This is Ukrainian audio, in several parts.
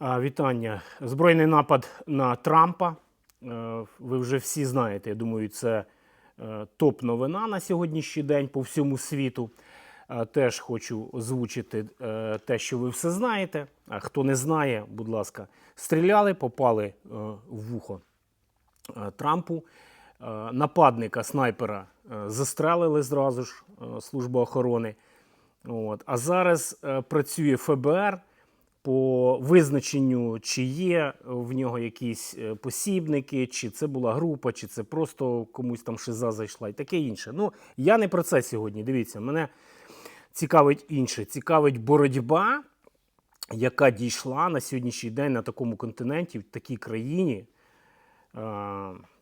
Вітання. Збройний напад на Трампа. Е, Ви вже всі знаєте. Я думаю, це е, топ-новина на сьогоднішній день по всьому світу. Е, Теж хочу озвучити те, що ви все знаєте. А хто не знає, будь ласка, стріляли, попали в вухо Трампу. Нападника снайпера застрелили зразу ж служба охорони. От. А зараз працює ФБР по визначенню, чи є в нього якісь е, посібники, чи це була група, чи це просто комусь там шиза зайшла і таке інше. Ну, я не про це сьогодні. Дивіться, мене цікавить інше. Цікавить боротьба, яка дійшла на сьогоднішній день на такому континенті, в такій країні,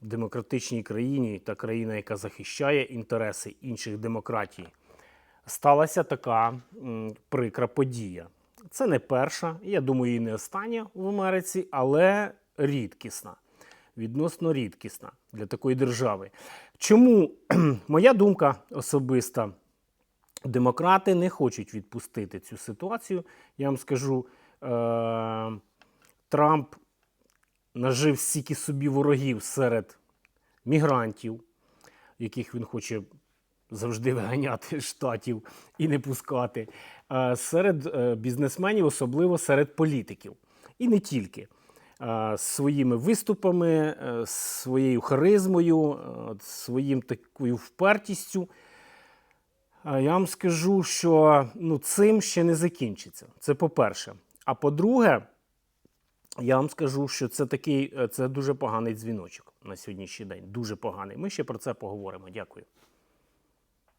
демократичній країні та країна, яка захищає інтереси інших демократій. Сталася така прикра подія. Це не перша, я думаю, і не остання в Америці, але рідкісна, відносно рідкісна для такої держави. Чому моя думка особиста? Демократи не хочуть відпустити цю ситуацію. Я вам скажу, е- Трамп нажив стільки собі ворогів серед мігрантів, яких він хоче завжди виганяти штатів і не пускати, серед е, бізнесменів, особливо серед політиків. І не тільки. Своїми виступами, е, своєю харизмою, е, своїм такою впертістю. Я вам скажу, що ну, цим ще не закінчиться. Це по-перше. А по-друге, я вам скажу, що це такий це дуже поганий дзвіночок на сьогоднішній день. Дуже поганий. Ми ще про це поговоримо. Дякую.